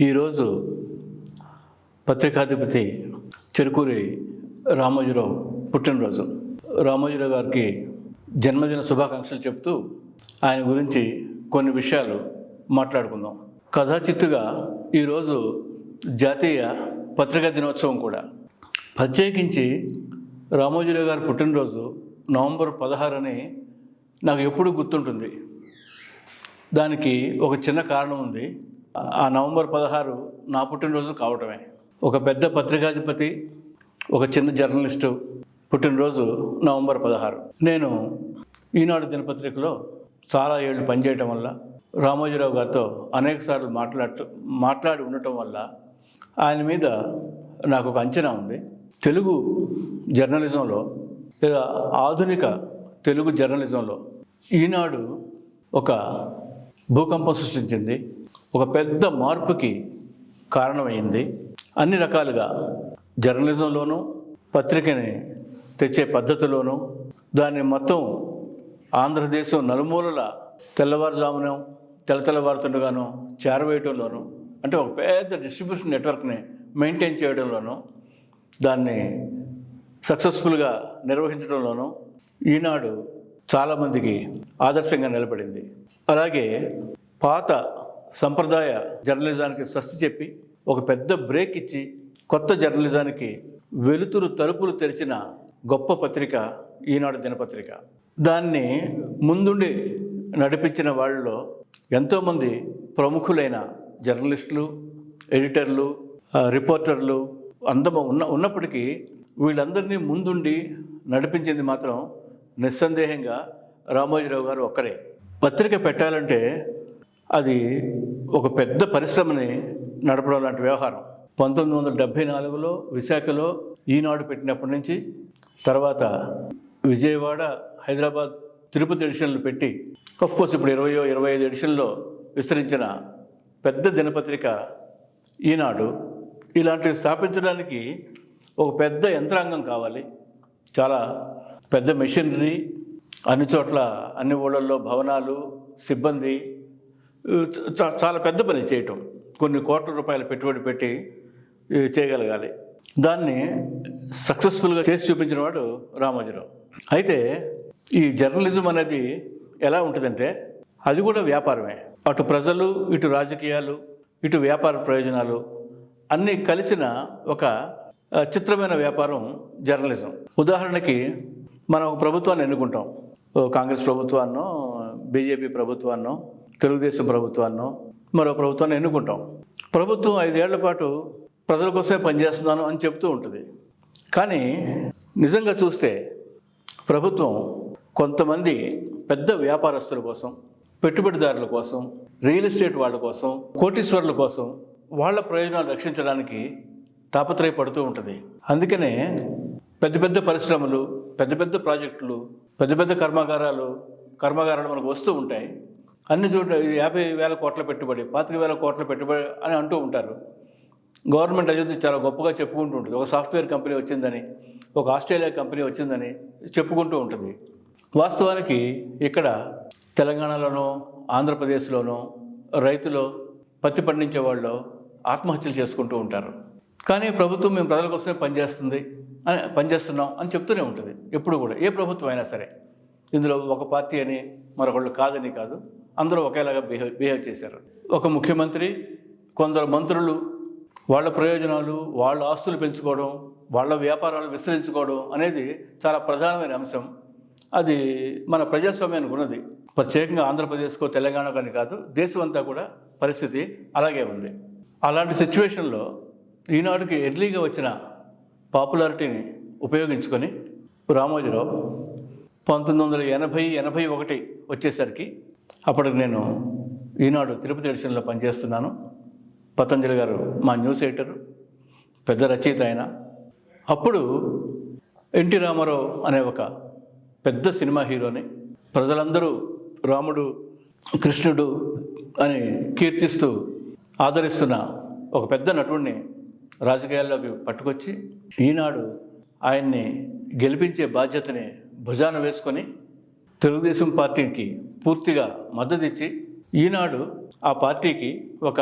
ఈరోజు పత్రికాధిపతి చెరుకూరి రామోజీరావు పుట్టినరోజు. రామోజీరావు గారికి జన్మదిన శుభాకాంక్షలు చెప్తూ ఆయన గురించి కొన్ని విషయాలు మాట్లాడుకుందాం. కథాచిత్తుగా ఈరోజు జాతీయ పత్రికా దినోత్సవం కూడా. ప్రత్యేకించి రామోజీరావు గారి పుట్టినరోజు నవంబర్ పదహారని నాకు ఎప్పుడూ గుర్తుంటుంది. దానికి ఒక చిన్న కారణం ఉంది. ఆ నవంబర్ పదహారు నా పుట్టినరోజు కావటమే. ఒక పెద్ద పత్రికాధిపతి ఒక చిన్న జర్నలిస్టు పుట్టినరోజు నవంబర్ పదహారు. నేను ఈనాడు దినపత్రికలో చాలా ఏళ్ళు పనిచేయటం వల్ల రామోజీరావు గారితో అనేకసార్లు మాట్లాడుతూ మాట్లాడి ఉండటం వల్ల ఆయన మీద నాకు ఒక అంచనా ఉంది. తెలుగు జర్నలిజంలో లేదా ఆధునిక తెలుగు జర్నలిజంలో ఈనాడు ఒక భూకంపం సృష్టించింది. ఒక పెద్ద మార్పుకి కారణమైంది. అన్ని రకాలుగా జర్నలిజంలోనూ పత్రికని తెచ్చే పద్ధతిలోనూ దాన్ని మొత్తం ఆంధ్రదేశం నలుమూలల తెల్లవారుజామున తెల్లతెల్లవారుతుండగాను చేరవేయటంలోనూ అంటే ఒక పెద్ద డిస్ట్రిబ్యూషన్ నెట్వర్క్ని మెయింటైన్ చేయడంలోనూ దాన్ని సక్సెస్ఫుల్గా నిర్వహించడంలోనూ ఈనాడు చాలామందికి ఆదర్శంగా నిలబడింది. అలాగే పాత సంప్రదాయ జర్నలిజానికి స్వస్తి చెప్పి ఒక పెద్ద బ్రేక్ ఇచ్చి కొత్త జర్నలిజానికి వెలుతురు తలుపులు తెరిచిన గొప్ప పత్రిక ఈనాడు దినపత్రిక. దాన్ని ముందుండి నడిపించిన వాళ్ళలో ఎంతోమంది ప్రముఖులైన జర్నలిస్టులు ఎడిటర్లు రిపోర్టర్లు అందమ ఉన్న ఉన్నప్పటికీ వీళ్ళందరినీ ముందుండి నడిపించింది మాత్రం నిస్సందేహంగా రామోజీరావు గారు ఒక్కరే. పత్రిక పెట్టాలంటే అది ఒక పెద్ద పరిశ్రమని నడపడం లాంటి వ్యవహారం. పంతొమ్మిది వందల డెబ్భై నాలుగులో విశాఖలో ఈనాడు పెట్టినప్పటి నుంచి తర్వాత విజయవాడ హైదరాబాద్ తిరుపతి ఎడిషన్లు పెట్టి కోర్స్ ఇప్పుడు ఇరవయో ఇరవై ఐదు ఎడిషన్లో విస్తరించిన పెద్ద దినపత్రిక ఈనాడు. ఇలాంటివి స్థాపించడానికి ఒక పెద్ద యంత్రాంగం కావాలి. చాలా పెద్ద మెషినరీ అన్ని చోట్ల అన్ని ఊళ్ళల్లో భవనాలు సిబ్బంది చాలా పెద్ద పని చేయటం. కొన్ని కోట్ల రూపాయల పెట్టుబడి పెట్టి చేయగలగాలి. దాన్ని సక్సెస్ఫుల్గా చేసి చూపించిన వాడు రామోజీరావు. అయితే ఈ జర్నలిజం అనేది ఎలా ఉంటుందంటే అది కూడా వ్యాపారమే. అటు ప్రజలు ఇటు రాజకీయాలు ఇటు వ్యాపార ప్రయోజనాలు అన్నీ కలిసిన ఒక చిత్రమైన వ్యాపారం జర్నలిజం. ఉదాహరణకి మనం ఒక ప్రభుత్వాన్ని ఎన్నుకుంటాం. ఓ కాంగ్రెస్ ప్రభుత్వాన్నో బీజేపీ ప్రభుత్వాన్నో తెలుగుదేశం ప్రభుత్వాన్నో మరో ప్రభుత్వాన్ని ఎన్నుకుంటాం. ప్రభుత్వం ఐదేళ్ళ పాటు ప్రజల కోసమే పనిచేస్తున్నాను అని చెప్తూ ఉంటుంది. కానీ నిజంగా చూస్తే ప్రభుత్వం కొంతమంది పెద్ద వ్యాపారస్తుల కోసం పెట్టుబడిదారుల కోసం రియల్ ఎస్టేట్ వాళ్ళ కోసం కోటీశ్వరుల కోసం వాళ్ళ ప్రయోజనాలు రక్షించడానికి తాపత్రయపడుతూ ఉంటుంది. అందుకనే పెద్ద పెద్ద పరిశ్రమలు పెద్ద పెద్ద ప్రాజెక్టులు పెద్ద పెద్ద కర్మాగారాలు కర్మాగారాలు మనకు వస్తూ ఉంటాయి. అన్ని చోట్ల ఇది యాభై వేల కోట్ల పెట్టుబడి పాతిక వేల కోట్ల పెట్టుబడి అని అంటూ ఉంటారు. గవర్నమెంట్ అభివృద్ధి చాలా గొప్పగా చెప్పుకుంటూ ఉంటుంది. ఒక సాఫ్ట్వేర్ కంపెనీ వచ్చిందని ఒక ఆస్ట్రేలియా కంపెనీ వచ్చిందని చెప్పుకుంటూ ఉంటుంది. వాస్తవానికి ఇక్కడ తెలంగాణలోనో ఆంధ్రప్రదేశ్లోనో రైతులు పత్తి పండించే వాళ్ళు ఆత్మహత్యలు చేసుకుంటూ ఉంటారు. కానీ ప్రభుత్వం మేము ప్రజల కోసమే పనిచేస్తుంది అని పనిచేస్తున్నాం అని చెప్తూనే ఉంటుంది. ఎప్పుడు కూడా ఏ ప్రభుత్వం అయినా సరే. ఇందులో ఒక పార్టీ అని మరొకళ్ళు కాదని కాదు. అందరూ ఒకేలాగా బిహేవ్ బిహేవ్ చేశారు. ఒక ముఖ్యమంత్రి కొందరు మంత్రులు వాళ్ళ ప్రయోజనాలు వాళ్ళ ఆస్తులు పెంచుకోవడం వాళ్ళ వ్యాపారాలు విస్తరించుకోవడం అనేది చాలా ప్రధానమైన అంశం. అది మన ప్రజాస్వామ్యానికి ఉన్నది. ప్రత్యేకంగా ఆంధ్రప్రదేశ్కో తెలంగాణ అని కాదు దేశం అంతా కూడా పరిస్థితి అలాగే ఉంది. అలాంటి సిచ్యువేషన్లో ఈనాటికి ఎర్లీగా వచ్చిన పాపులారిటీని ఉపయోగించుకొని రామోజీరావు పంతొమ్మిది వందల ఎనభై ఎనభై ఒకటి వచ్చేసరికి అప్పటికి నేను ఈనాడు తిరుపతి ఎడిషన్లో పనిచేస్తున్నాను. పతంజలి గారు మా న్యూస్ ఎడిటర్ పెద్ద రచయిత ఆయన. అప్పుడు ఎన్టీ రామారావు అనే ఒక పెద్ద సినిమా హీరోని ప్రజలందరూ రాముడు కృష్ణుడు అని కీర్తిస్తూ ఆదరిస్తున్న ఒక పెద్ద నటుడిని రాజకీయాల్లోకి పట్టుకొచ్చి ఈనాడు ఆయన్ని గెలిపించే బాధ్యతని భుజాన వేసుకొని తెలుగుదేశం పార్టీకి పూర్తిగా మద్దతిచ్చి ఈనాడు ఆ పార్టీకి ఒక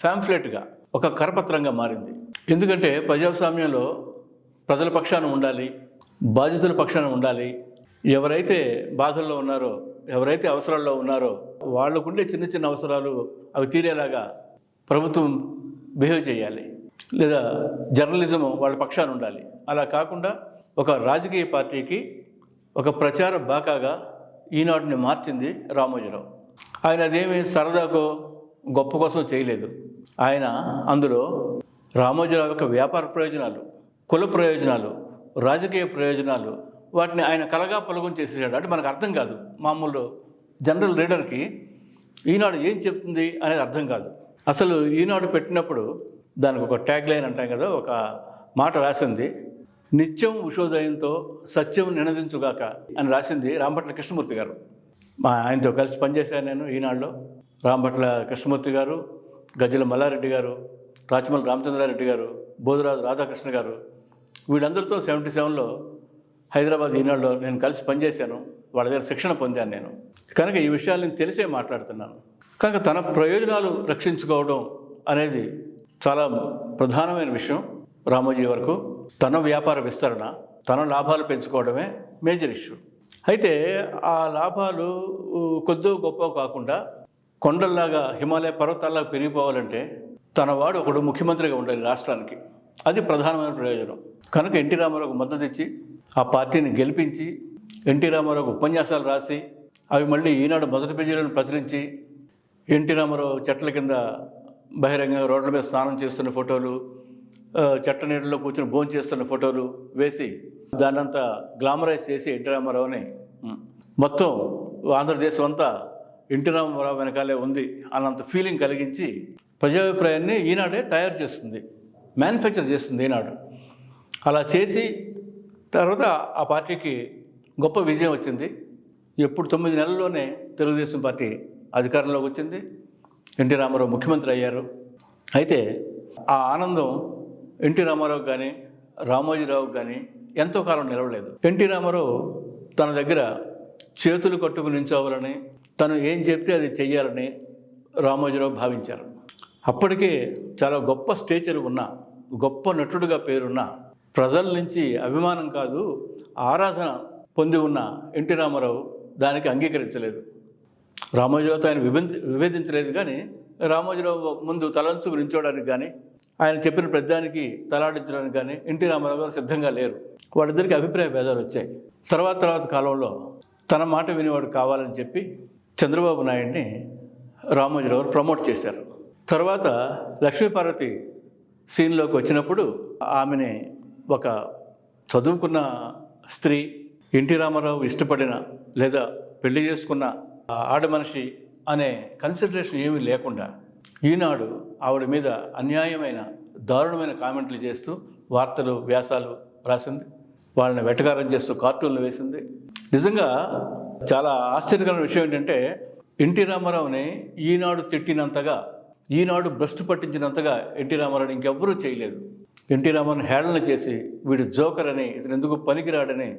ఫ్యాంఫ్లెట్గా ఒక కరపత్రంగా మారింది. ఎందుకంటే ప్రజాస్వామ్యంలో ప్రజల పక్షాన ఉండాలి బాధితుల పక్షాన ఉండాలి. ఎవరైతే బాధల్లో ఉన్నారో ఎవరైతే అవసరాల్లో ఉన్నారో వాళ్ళకుండే చిన్న చిన్న అవసరాలు అవి తీరేలాగా ప్రభుత్వం బిహేవ్ చేయాలి. లేదా జర్నలిజం వాళ్ళ పక్షాన ఉండాలి. అలా కాకుండా ఒక రాజకీయ పార్టీకి ఒక ప్రచార బాకాగా ఈనాటిని మార్చింది రామోజీరావు. ఆయన అదేమి సరదాకో గొప్ప కోసం చేయలేదు. ఆయన అందులో రామోజీరావు యొక్క వ్యాపార ప్రయోజనాలు కుల ప్రయోజనాలు రాజకీయ ప్రయోజనాలు వాటిని ఆయన కలగా పొలగం చేసేసాడు. అంటే మనకు అర్థం కాదు. మామూలు జనరల్ రీడర్కి ఈనాడు ఏం చెప్తుంది అనేది అర్థం కాదు. అసలు ఈనాడు పెట్టినప్పుడు దానికి ఒక ట్యాగ్ లైన్ అంటాం కదా ఒక మాట రాసింది. నిత్యం ఉషోదయంతో సత్యం నినదించుగాక అని రాసింది రాంభట్ల కృష్ణమూర్తి గారు. మా ఆయనతో కలిసి పనిచేశాను నేను ఈనాడులో. రాంభట్ల కృష్ణమూర్తి గారు గజ్జల మల్లారెడ్డి గారు రాచమల్లి రామచంద్రారెడ్డి గారు బోధరాజు రాధాకృష్ణ గారు వీళ్ళందరితో సెవెంటీ సెవెన్లో హైదరాబాద్ ఈనాడులో నేను కలిసి పనిచేశాను. వాళ్ళ దగ్గర శిక్షణ పొందాను నేను. కనుక ఈ విషయాలు నేను తెలిసే మాట్లాడుతున్నాను. కనుక తన ప్రయోజనాలు రక్షించుకోవడం అనేది చాలా ప్రధానమైన విషయం రామోజీ వరకు. తన వ్యాపార విస్తరణ తన లాభాలు పెంచుకోవడమే మేజర్ ఇష్యూ. అయితే ఆ లాభాలు కొద్దో గొప్ప కాకుండా కొండల్లాగా హిమాలయ పర్వతాల్లాగా పెరిగిపోవాలంటే తన వాడు ఒకడు ముఖ్యమంత్రిగా ఉండాలి రాష్ట్రానికి. అది ప్రధానమైన ప్రయోజనం. కనుక ఎన్టీ రామారావుకు మద్దతు ఇచ్చి ఆ పార్టీని గెలిపించి ఎన్టీ రామారావుకు ఉపన్యాసాలు రాసి అవి మళ్ళీ ఈనాడు మొదటి పేజీలను ప్రచురించి ఎన్టీ రామారావు చెట్ల కింద బహిరంగ రోడ్ల మీద స్నానం చేస్తున్న ఫోటోలు ఆ, చెట్ల నీళ్ళలో కూర్చొని భోజనం చేస్తున్న ఫోటోలు వేసి దాన్నంతా గ్లామరైజ్ చేసి ఎన్టీ రామారావుని మొత్తం ఆంధ్రదేశం అంతా ఎన్టీ రామారావు వెనకాలే ఉంది అన్నంత ఫీలింగ్ కలిగించి ప్రజాభిప్రాయాన్ని ఈనాడే తయారు చేస్తుంది మ్యానుఫ్యాక్చర్ చేస్తుంది ఈనాడు. అలా చేసి తర్వాత ఆ పార్టీకి గొప్ప విజయం వచ్చింది. ఎప్పుడు తొమ్మిది నెలల్లోనే తెలుగుదేశం పార్టీ అధికారంలోకి వచ్చింది. ఎన్టీ రామారావు ముఖ్యమంత్రి అయ్యారు. అయితే ఆ ఆనందం ఎన్టీ రామారావు కానీ రామోజీరావు కానీ ఎంతో కాలం నిలవలేదు. ఎన్టీ రామారావు తన దగ్గర చేతులు కట్టుకుని నించోవాలని తను ఏం చెప్తే అది చెయ్యాలని రామోజీరావు భావించారు. అప్పటికే చాలా గొప్ప స్టేచర్ ఉన్న గొప్ప నటుడుగా పేరున్న ప్రజల నుంచి అభిమానం కాదు ఆరాధన పొంది ఉన్న ఎన్టీ రామారావు దానికి అంగీకరించలేదు. రామోజీరావుతో ఆయన విభేది విభేదించలేదు కానీ రామోజీరావు ముందు తలంచుకు నించోడానికి కానీ ఆయన చెప్పిన ప్రతిదానికి తలాడించడానికి కానీ ఎన్టీ రామారావు గారు సిద్ధంగా లేరు. వాళ్ళిద్దరికి అభిప్రాయ భేదాలు వచ్చాయి. తర్వాత తర్వాత కాలంలో తన మాట వినేవాడు కావాలని చెప్పి చంద్రబాబు నాయుడిని రామోజీరావు గారు ప్రమోట్ చేశారు. తర్వాత లక్ష్మీపార్వతి సీన్లోకి వచ్చినప్పుడు ఆమెని ఒక చదువుకున్న స్త్రీ ఎన్టీ రామారావు ఇష్టపడిన లేదా పెళ్ళి చేసుకున్న ఆడమనిషి అనే కన్సిడరేషన్ ఏమీ లేకుండా ఈనాడు ఆవిడ మీద అన్యాయమైన దారుణమైన కామెంట్లు చేస్తూ వార్తలు వ్యాసాలు రాసింది. వాళ్ళని వెటకారం చేస్తూ కార్టూన్లు వేసింది. నిజంగా చాలా ఆశ్చర్యకరమైన విషయం ఏంటంటే ఎన్టీ రామారావుని ఈనాడు తిట్టినంతగా ఈనాడు భ్రష్టు పట్టించినంతగా ఎన్టీ రామారావుని ఇంకెవ్వరూ చేయలేదు. ఎన్టీ రామారావుని హేళన చేసి వీడు జోకర్ అని ఇతను ఎందుకు పనికిరాడని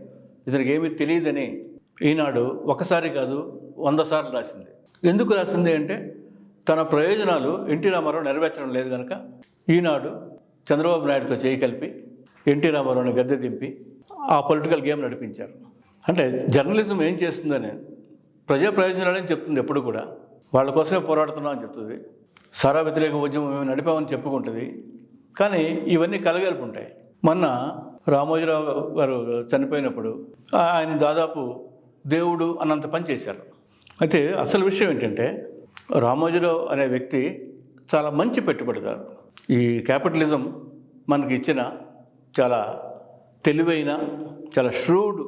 ఇతనికి ఏమీ తెలియదని ఈనాడు ఒకసారి కాదు వంద సార్లు రాసింది. ఎందుకు రాసింది అంటే తన ప్రయోజనాలు ఎన్టీ రామారావు నెరవేర్చడం లేదు కనుక ఈనాడు చంద్రబాబు నాయుడుతో చేయి కలిపి ఎన్టీ రామారావుని గద్దె దింపి ఆ పొలిటికల్ గేమ్ నడిపించారు. అంటే జర్నలిజం ఏం చేస్తుందని ప్రజా ప్రయోజనాలని చెప్తుంది ఎప్పుడు కూడా. వాళ్ళ కోసమే పోరాడుతున్నాం అని చెప్తుంది. సారా వ్యతిరేక ఉద్యమం మేము నడిపామని చెప్పుకుంటుంది. కానీ ఇవన్నీ కలగలుపు ఉంటాయి మొన్న రామోజీరావు గారు చనిపోయినప్పుడు ఆయన దాదాపు దేవుడు అన్నంత పని చేశారు. అయితే అసలు విషయం ఏంటంటే రామోజీరావు అనే వ్యక్తి చాలా మంచి పెట్టుబడిదారు. ఈ క్యాపిటలిజం మనకి ఇచ్చిన చాలా తెలివైన చాలా ష్రూడ్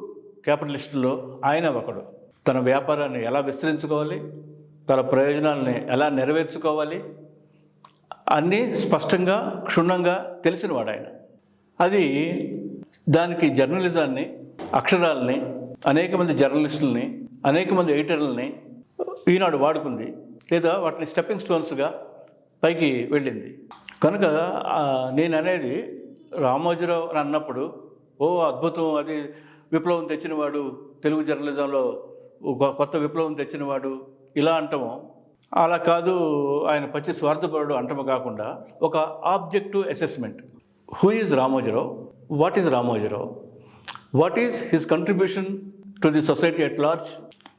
క్యాపిటలిస్టులో ఆయన ఒకడు. తన వ్యాపారాన్ని ఎలా విస్తరించుకోవాలి తన ప్రయోజనాలని ఎలా నెరవేర్చుకోవాలి అన్నీ స్పష్టంగా క్షుణ్ణంగా తెలిసినవాడు ఆయన. అది దానికి జర్నలిజాన్ని అక్షరాలని అనేక మంది జర్నలిస్టులని అనేక మంది ఎడిటర్లని ఈనాడు వాడుకుంది. లేదా వాటిని స్టెప్పింగ్ స్టోన్స్గా పైకి వెళ్ళింది. కనుక నేను అనేది రామోజీరావు అని అన్నప్పుడు ఓ అద్భుతం అది విప్లవం తెచ్చినవాడు తెలుగు జర్నలిజంలో కొత్త విప్లవం తెచ్చినవాడు ఇలా అంటాము. అలా కాదు ఆయన పచ్చి స్వార్థపరుడు అంటము కాకుండా ఒక objective assessment who is Ramoji Rao? What is Ramoji Rao? What is his contribution to the society at large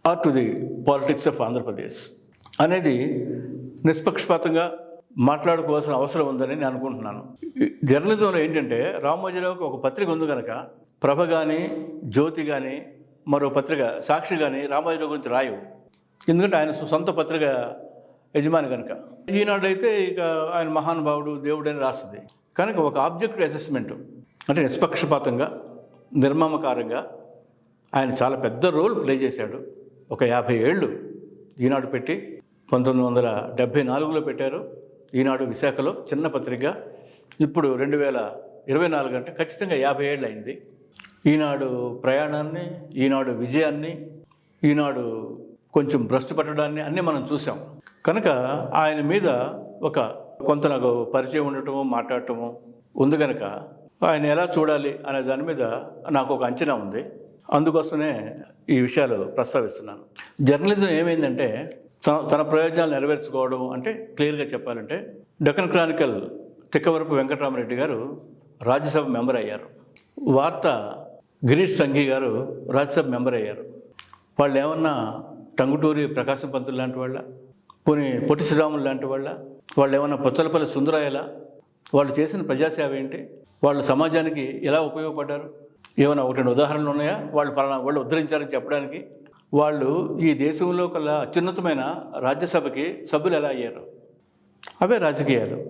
or to the politics of Andhra Pradesh అనేది నిష్పక్షపాతంగా మాట్లాడుకోవాల్సిన అవసరం ఉందని నేను అనుకుంటున్నాను. జర్నలిజంలో ఏంటంటే రామోజీరావుకి ఒక పత్రిక ఉంది కనుక ప్రభ కానీ జ్యోతి కానీ మరో పత్రిక సాక్షి కానీ రామోజీరావు గురించి రాయవు. ఎందుకంటే ఆయన సొంత పత్రిక యజమాని కనుక ఈనాడు అయితే ఇక ఆయన మహానుభావుడు దేవుడు అని రాస్తుంది కనుక ఒక ఆబ్జెక్టివ్ అసెస్మెంట్ అంటే నిష్పక్షపాతంగా నిర్మమకారంగా ఆయన చాలా పెద్ద రోల్ ప్లే చేశాడు. ఒక యాభై ఏళ్ళు ఈనాడు పెట్టి పంతొమ్మిది వందల డెబ్భై నాలుగులో పెట్టారు. ఈనాడు విశాఖలో చిన్న పత్రిక. ఇప్పుడు రెండు వేల ఇరవై నాలుగు అంటే ఖచ్చితంగా యాభై ఏళ్ళు అయింది ఈనాడు ప్రయాణాన్ని ఈనాడు విజయాన్ని ఈనాడు కొంచెం భ్రష్టు పట్టడాన్ని అన్నీ మనం చూసాం కనుక ఆయన మీద ఒక కొంత నాకు పరిచయం ఉండటము మాట్లాడటము ఉంది కనుక ఆయన ఎలా చూడాలి అనే దాని మీద నాకు ఒక అంచనా ఉంది. అందుకోసమే ఈ విషయాలు ప్రస్తావిస్తున్నాను. జర్నలిజం ఏమైందంటే తన తన ప్రయోజనాలు నెరవేర్చుకోవడం అంటే క్లియర్గా చెప్పాలంటే డెక్కన్ క్రానికల్ తిక్కవరపు వెంకటరామరెడ్డి గారు రాజ్యసభ మెంబర్ అయ్యారు. వార్త గిరీష్ సంఘి గారు రాజ్యసభ మెంబర్ అయ్యారు. వాళ్ళు ఏమన్నా టంగుటూరి ప్రకాశం పంతులు లాంటి వాళ్ళ? పోనీ పొట్టి శ్రీరాములు లాంటి వాళ్ళ? వాళ్ళు ఏమన్నా పొచ్చలపల్లి సుందరాయల వాళ్ళు చేసిన ప్రజాసేవ ఏంటి? వాళ్ళు సమాజానికి ఎలా ఉపయోగపడ్డారు? ఏమైనా ఒకటి ఉదాహరణలు ఉన్నాయా? వాళ్ళు పలానా వాళ్ళు ఉద్ధరించారని చెప్పడానికి? వాళ్ళు ఈ దేశంలో కల్లా అత్యున్నతమైన రాజ్యసభకి సభ్యులు ఎలా అయ్యారు? అవే రాజకీయాలు.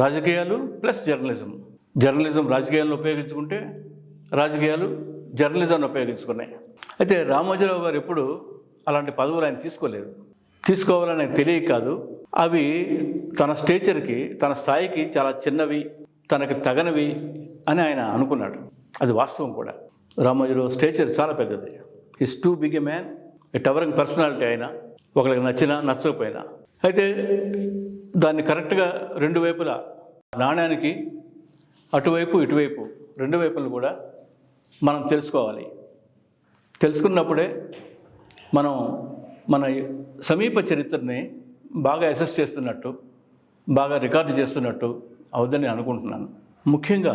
రాజకీయాలు ప్లస్ జర్నలిజం. జర్నలిజం రాజకీయాలను ఉపయోగించుకుంటే రాజకీయాలు జర్నలిజాన్ని ఉపయోగించుకున్నాయి. అయితే రామోజీరావు గారు ఎప్పుడు అలాంటి పదవులు ఆయన తీసుకోలేదు. తీసుకోవాలని తెలియ తెలియక కాదు. అవి తన స్టేచర్కి తన స్థాయికి చాలా చిన్నవి తనకి తగనవి అని ఆయన అనుకున్నాడు. అది వాస్తవం కూడా. రామోజీరావు స్టేచర్ చాలా పెద్దది. Is too big a man a towering personality అయినా ఒకరికి నచ్చినా నచ్చకపోయినా. అయితే దాన్ని కరెక్ట్గా రెండు వైపులా నాణ్యానికి అటువైపు ఇటువైపు రెండు వైపులు కూడా మనం తెలుసుకోవాలి. తెలుసుకున్నప్పుడే మనం మన సమీప చరిత్రని బాగా అసెస్ చేస్తున్నట్టు బాగా రికార్డు చేస్తున్నట్టు అవుదని అనుకుంటున్నాను. ముఖ్యంగా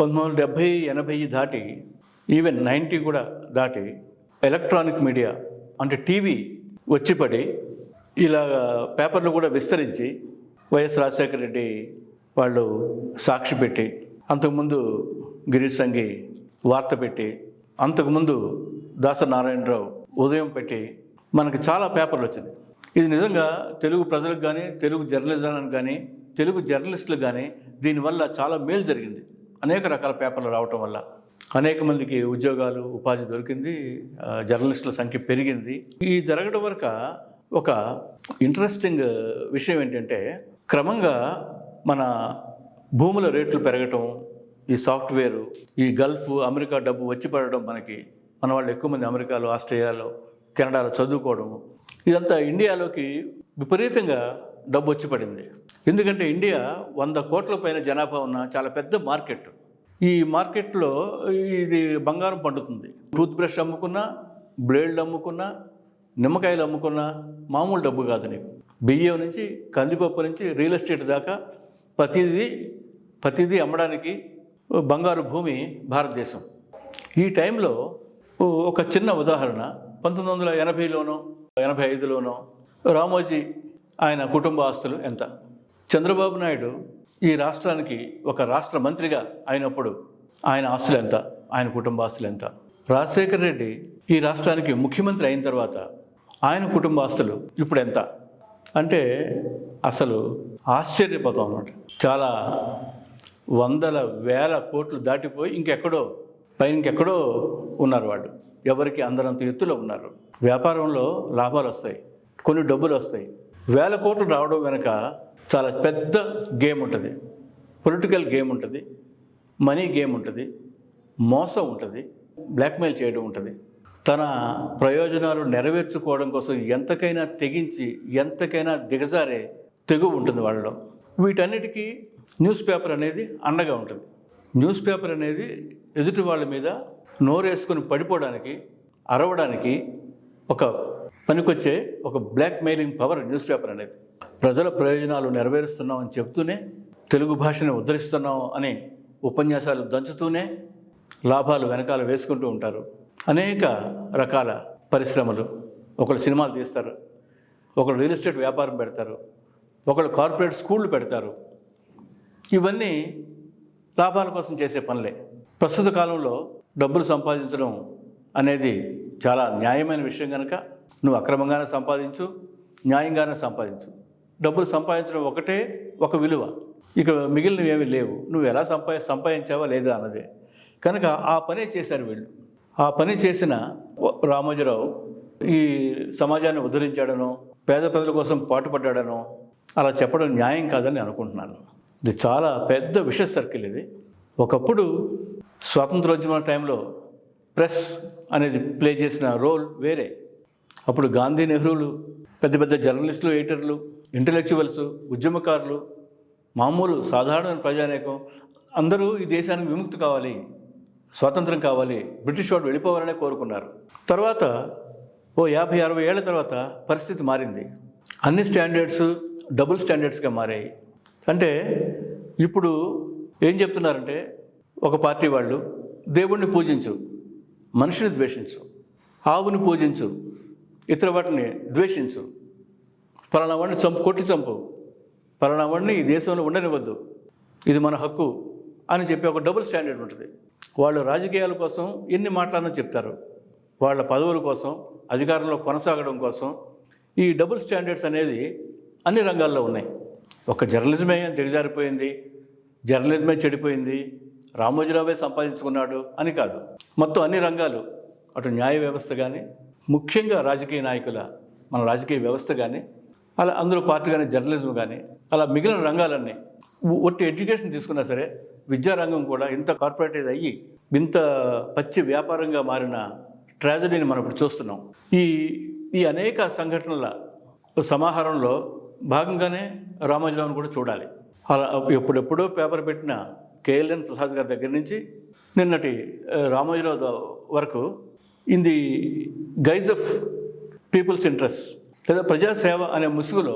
పంతొమ్మిది వందల డెబ్భై ఎనభై దాటి ఈవెన్ నైంటీ కూడా దాటి ఎలక్ట్రానిక్ మీడియా అంటే టీవీ వచ్చిపడి ఇలా పేపర్లు కూడా విస్తరించి వైఎస్ రాజశేఖర రెడ్డి వాళ్ళు సాక్షి పెట్టి అంతకుముందు గిరీష్ సంఘి వార్త పెట్టి అంతకుముందు దాసనారాయణరావు ఉదయం పెట్టి మనకు చాలా పేపర్లు వచ్చింది. ఇది నిజంగా తెలుగు ప్రజలకు కానీ తెలుగు జర్నలిజానికి కానీ తెలుగు జర్నలిస్టులకు కానీ దీనివల్ల చాలా మేలు జరిగింది. అనేక రకాల పేపర్లు రావటం వల్ల. అనేక మందికి ఉద్యోగాలు ఉపాధి దొరికింది. జర్నలిస్టుల సంఖ్య పెరిగింది. ఈ జరగడం వరకు ఒక ఇంట్రెస్టింగ్ విషయం ఏంటంటే క్రమంగా మన భూముల రేట్లు పెరగటం ఈ సాఫ్ట్వేర్ ఈ గల్ఫ్ అమెరికా డబ్బు వచ్చి పడడం మనకి మన వాళ్ళు ఎక్కువ మంది అమెరికాలో ఆస్ట్రేలియాలో కెనడాలో చదువుకోవడం ఇదంతా ఇండియాలోకి విపరీతంగా డబ్బు వచ్చి పడింది. ఎందుకంటే ఇండియా వంద కోట్ల పైన జనాభా ఉన్న చాలా పెద్ద మార్కెట్. ఈ మార్కెట్లో ఇది బంగారం పండుతుంది. టూత్ బ్రష్ అమ్ముకున్నా బ్లేడ్లు అమ్ముకున్నా నిమ్మకాయలు అమ్ముకున్నా మామూలు డబ్బు కాదు నీకు. బియ్యం నుంచి కందిపప్పు నుంచి రియల్ ఎస్టేట్ దాకా ప్రతిదీ ప్రతిదీ అమ్మడానికి బంగారు భూమి భారతదేశం. ఈ టైంలో ఒక చిన్న ఉదాహరణ. పంతొమ్మిది వందల ఎనభైలోనో ఎనభై ఐదులోనో రామోజీ ఆయన కుటుంబ ఆస్తులు ఎంత? చంద్రబాబు నాయుడు ఈ రాష్ట్రానికి ఒక రాష్ట్ర మంత్రిగా అయినప్పుడు ఆయన ఆస్తులు ఎంత? ఆయన కుటుంబ ఆస్తులు ఎంత? రాజశేఖర రెడ్డి ఈ రాష్ట్రానికి ముఖ్యమంత్రి అయిన తర్వాత ఆయన కుటుంబ ఆస్తులు ఇప్పుడు ఎంత? అంటే అసలు ఆశ్చర్యపోతాం అన్నమాట. చాలా వందల వేల కోట్లు దాటిపోయి ఇంకెక్కడో పైన ఇంకెక్కడో ఉన్నారు వాళ్ళు. ఎవరికి అందరంత ఎత్తులో ఉన్నారు. వ్యాపారంలో లాభాలు వస్తాయి కొన్ని డబ్బులు వస్తాయి. వేల కోట్లు రావడం వెనక చాలా పెద్ద గేమ్ ఉంటుంది. పొలిటికల్ గేమ్ ఉంటుంది. మనీ గేమ్ ఉంటుంది. మోసం ఉంటుంది. బ్లాక్మెయిల్ చేయడం ఉంటుంది. తన ప్రయోజనాలు నెరవేర్చుకోవడం కోసం ఎంతకైనా తెగించి ఎంతకైనా దిగజారే తెగు ఉంటుంది వాళ్ళలో. వీటన్నిటికీ న్యూస్ పేపర్ అనేది అండగా ఉంటుంది. న్యూస్ పేపర్ అనేది ఎదుటి వాళ్ళ మీద నోరేసుకొని పడిపోవడానికి అరవడానికి ఒక పనికొచ్చే ఒక blackmailing power newspaper అనేది. ప్రజల ప్రయోజనాలు నెరవేరుస్తున్నాం అని చెప్తూనే తెలుగు భాషని ఉద్ధరిస్తున్నాం అని ఉపన్యాసాలు దంచుతూనే లాభాలు వెనకాల వేసుకుంటూ ఉంటారు. అనేక రకాల పరిశ్రమలు. ఒకళ్ళు సినిమాలు తీస్తారు. ఒకళ్ళు రియల్ ఎస్టేట్ వ్యాపారం పెడతారు. ఒకళ్ళు కార్పొరేట్ స్కూళ్ళు పెడతారు. ఇవన్నీ లాభాల కోసం చేసే పనులే. ప్రస్తుత కాలంలో డబ్బులు సంపాదించడం అనేది చాలా న్యాయమైన విషయం కనుక నువ్వు అక్రమంగానే సంపాదించు న్యాయంగానే సంపాదించు. డబ్బులు సంపాదించడం ఒకటే ఒక విలువ. ఇక మిగిలినవి ఏమీ లేవు. నువ్వు ఎలా సంపా సంపాదించావా లేదా అన్నదే. కనుక ఆ పనే చేశారు వీళ్ళు. ఆ పని చేసిన రామోజీరావు ఈ సమాజాన్ని ఉద్ధరించాడనో పేద ప్రజల కోసం పాటుపడ్డాడనో అలా చెప్పడం న్యాయం కాదని అనుకుంటున్నాను. ఇది చాలా పెద్ద విష సర్కిల్ ఇది. ఒకప్పుడు స్వాతంత్రోద్యమ టైంలో ప్రెస్ అనేది ప్లే చేసిన రోల్ వేరే. అప్పుడు గాంధీ నెహ్రూలు పెద్ద పెద్ద జర్నలిస్టులు ఎడిటర్లు ఇంటలెక్చువల్స్ ఉద్యమకారులు మామూలు సాధారణ ప్రజానేకం అందరూ ఈ దేశానికి విముక్తి కావాలి స్వాతంత్రం కావాలి బ్రిటిష్ వాడు వెళ్ళిపోవాలనే కోరుకున్నారు. తర్వాత ఓ యాభై అరవై ఏళ్ళ తర్వాత పరిస్థితి మారింది. అన్ని స్టాండర్డ్స్ డబుల్ స్టాండర్డ్స్గా మారాయి. అంటే ఇప్పుడు ఏం చెప్తున్నారంటే ఒక పార్టీ వాళ్ళు దేవుణ్ణి పూజించు మనిషిని ద్వేషించు ఆవుని పూజించు ఇతర వాటిని ద్వేషించు పలానా వాడిని చంపు కొట్టి చంపు. పలానా వాడిని ఈ దేశంలో ఉండనివ్వద్దు. ఇది మన హక్కు అని చెప్పి ఒక డబుల్ స్టాండర్డ్ ఉంటుంది. వాళ్ళు రాజకీయాల కోసం ఎన్ని మాట్లాడినా చెప్తారు. వాళ్ళ పదవుల కోసం అధికారంలో కొనసాగడం కోసం ఈ డబుల్ స్టాండర్డ్స్ అనేది అన్ని రంగాల్లో ఉన్నాయి. ఒక జర్నలిజమే దిగజారిపోయింది జర్నలిజమే చెడిపోయింది రామోజీరావే సంపాదించుకున్నాడు అని కాదు. మొత్తం అన్ని రంగాలు అటు న్యాయ వ్యవస్థ కానీ ముఖ్యంగా రాజకీయ నాయకుల మన రాజకీయ వ్యవస్థ కానీ అలా అందులో పార్టీ కానీ జర్నలిజం కానీ అలా మిగిలిన రంగాలన్నీ ఒట్టి ఎడ్యుకేషన్ తీసుకున్నా సరే విద్యారంగం కూడా ఇంత కార్పొరేటైజ్ అయ్యి ఇంత పచ్చి వ్యాపారంగా మారిన ట్రాజడీని మనం ఇప్పుడు చూస్తున్నాం. ఈ ఈ అనేక సంఘటనల సమాహారంలో భాగంగానే రామోజీరావుని కూడా చూడాలి. అలా ఎప్పుడెప్పుడో పేపర్ పెట్టిన కేఎల్ఎన్ ప్రసాద్ గారి దగ్గర నుంచి నిన్నటి రామోజీరావు వరకు in the guise of people's interest లేదా ప్రజాసేవ అనే ముసుగులో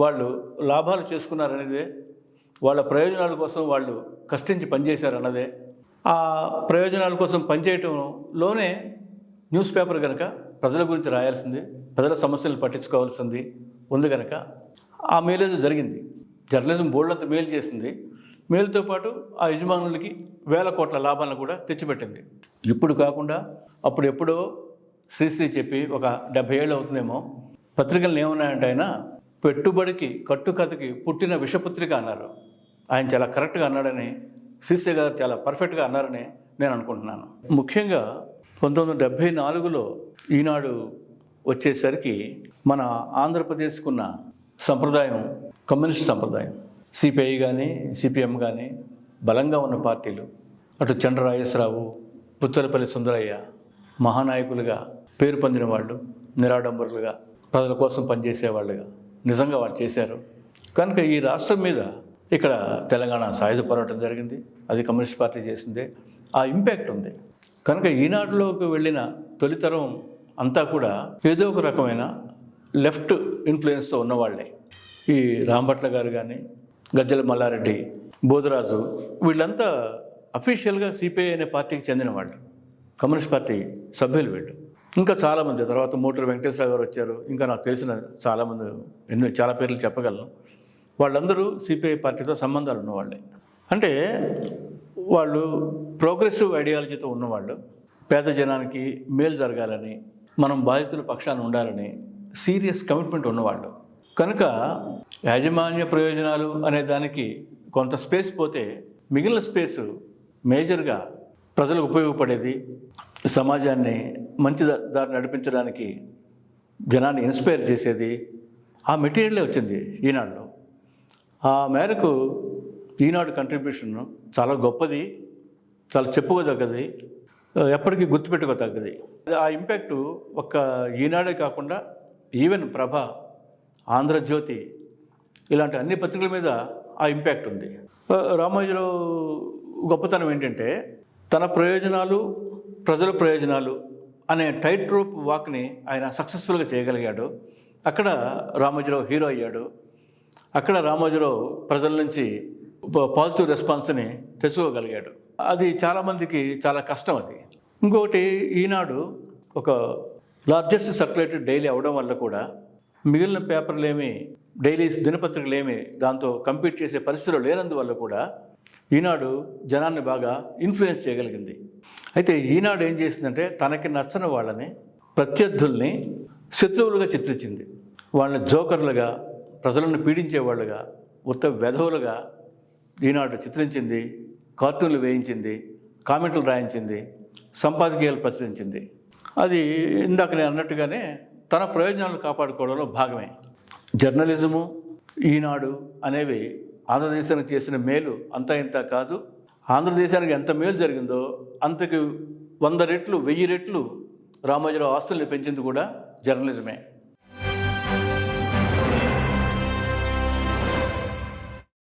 వాళ్ళు లాభాలు చేసుకున్నారనేదే వాళ్ళ ప్రయోజనాల కోసం వాళ్ళు కష్టించి పనిచేశారన్నదే. ఆ ప్రయోజనాల కోసం పనిచేయటంలోనే న్యూస్ పేపర్ కనుక ప్రజల గురించి రాయాల్సింది ప్రజల సమస్యలు పట్టించుకోవాల్సింది ఉంది కనుక ఆ మేలేజ్ జరిగింది. జర్నలిజం బోర్డులంత మేలు చేసింది. మేలుతో పాటు ఆ యజమానులకి వేల కోట్ల లాభాలను కూడా తెచ్చిపెట్టింది. ఇప్పుడు కాకుండా అప్పుడు ఎప్పుడో శ్రీశ్రీ చెప్పి ఒక డెబ్బై ఏళ్ళు అవుతుందేమో పత్రికలు ఏమన్నాయంటే ఆయన పెట్టుబడికి కట్టుకథకి పుట్టిన విషపుత్రిక అన్నారు. ఆయన చాలా కరెక్ట్గా అన్నాడని శ్రీశ్రీ గారు చాలా పర్ఫెక్ట్గా అన్నారని నేను అనుకుంటున్నాను. ముఖ్యంగా పంతొమ్మిది వందల డెబ్భై నాలుగులో ఈనాడు వచ్చేసరికి మన ఆంధ్రప్రదేశ్కున్న సంప్రదాయం కమ్యూనిస్ట్ సంప్రదాయం. సిపిఐ కానీ సిపిఎం కానీ బలంగా ఉన్న పార్టీలు. అటు చంద్రరాజేశ్వరరావు పుచ్చలపల్లి సుందరయ్య మహానాయకులుగా పేరు పొందిన వాళ్ళు నిరాడంబరులుగా ప్రజల కోసం పనిచేసేవాళ్ళుగా. నిజంగా వాళ్ళు చేశారు. కనుక ఈ రాష్ట్రం మీద ఇక్కడ తెలంగాణ సాయుధ పోరాటం జరిగింది. అది కమ్యూనిస్ట్ పార్టీ చేసిందే. ఆ ఇంపాక్ట్ ఉంది. కనుక ఈనాటిలోకి వెళ్ళిన తొలితరం అంతా కూడా ఏదో ఒక రకమైన లెఫ్ట్ ఇన్ఫ్లుయెన్స్తో ఉన్నవాళ్ళే ఈ రాంభట్ల గారు కానీ గజ్జల మల్లారెడ్డి బోధరాజు వీళ్ళంతా అఫీషియల్గా సిపిఐ అనే పార్టీకి చెందిన వాళ్ళు. కమ్యూనిస్ట్ పార్టీ సభ్యులు వీళ్ళు. ఇంకా చాలామంది తర్వాత మోటూరు వెంకటేశ్వర గారు వచ్చారు. ఇంకా నాకు తెలిసిన చాలామంది ఎన్నో చాలా పేర్లు చెప్పగలను. వాళ్ళందరూ సిపిఐ పార్టీతో సంబంధాలు ఉన్నవాళ్ళే. అంటే వాళ్ళు ప్రోగ్రెసివ్ ఐడియాలజీతో ఉన్నవాళ్ళు. పేద జనానికి మేలు జరగాలని మనం బాధితుల పక్షాన ఉండాలని సీరియస్ కమిట్మెంట్ ఉన్నవాళ్ళు. కనుక యాజమాన్య ప్రయోజనాలు అనే దానికి కొంత స్పేస్ పోతే మిగిలిన స్పేస్ మేజర్గా ప్రజలకు ఉపయోగపడేది సమాజాన్ని మంచి దా- దారి నడిపించడానికి జనాన్ని ఇన్స్పైర్ చేసేది ఆ మెటీరియలే వచ్చింది ఈనాడులో. ఆ మేరకు ఈనాడు కంట్రిబ్యూషన్ చాలా గొప్పది చాలా చెప్పుకోదగ్గది ఎప్పటికీ గుర్తుపెట్టుకోదగ్గది. ఆ ఇంపాక్ట్ ఒక్క ఈనాడే కాకుండా ఈవెన్ ప్రభ ఆంధ్రజ్యోతి ఇలాంటి అన్ని పత్రికల మీద ఆ ఇంపాక్ట్ ఉంది. రామోజీరావు గొప్పతనం ఏంటంటే తన ప్రయోజనాలు ప్రజల ప్రయోజనాలు అనే టైట్ రూప్ వాక్ని ఆయన సక్సెస్ఫుల్గా చేయగలిగాడు. అక్కడ రామోజీరావు హీరో అయ్యాడు. అక్కడ రామోజీరావు ప్రజల నుంచి పాజిటివ్ రెస్పాన్స్ని తెచ్చుకోగలిగాడు. అది చాలామందికి చాలా కష్టం అది. ఇంకొకటి ఈనాడు ఒక లార్జెస్ట్ సర్క్యులేటెడ్ డైలీ అవడం వల్ల కూడా మిగిలిన పేపర్లు ఏమి డైలీ దినపత్రికలు ఏమి దాంతో కంపీట్ చేసే పరిస్థితులు లేనందువల్ల కూడా ఈనాడు జనాన్ని బాగా ఇన్ఫ్లుయెన్స్ చేయగలిగింది. అయితే ఈనాడు ఏం చేసిందంటే తనకి నచ్చని వాళ్ళని ప్రత్యర్థుల్ని శత్రువులుగా చిత్రించింది. వాళ్ళని జోకర్లుగా ప్రజలను పీడించేవాళ్ళుగా ఉత్త వెధవులుగా ఈనాడు చిత్రించింది కార్టూన్లు వేయించింది కామెంట్లు రాయించింది సంపాదకీయాలు ప్రచురించింది. అది ఇందాక నేను అన్నట్టుగానే తన ప్రయోజనాలను కాపాడుకోవడంలో భాగమే. జర్నలిజము ఈనాడు అనేవి ఆంధ్రదేశానికి చేసిన మేలు అంత ఇంత కాదు. ఆంధ్రదేశానికి ఎంత మేలు జరిగిందో అంతకు వంద రెట్లు వెయ్యి రెట్లు రామోజీరావు ఆస్తుల్ని పెంచింది కూడా జర్నలిజమే.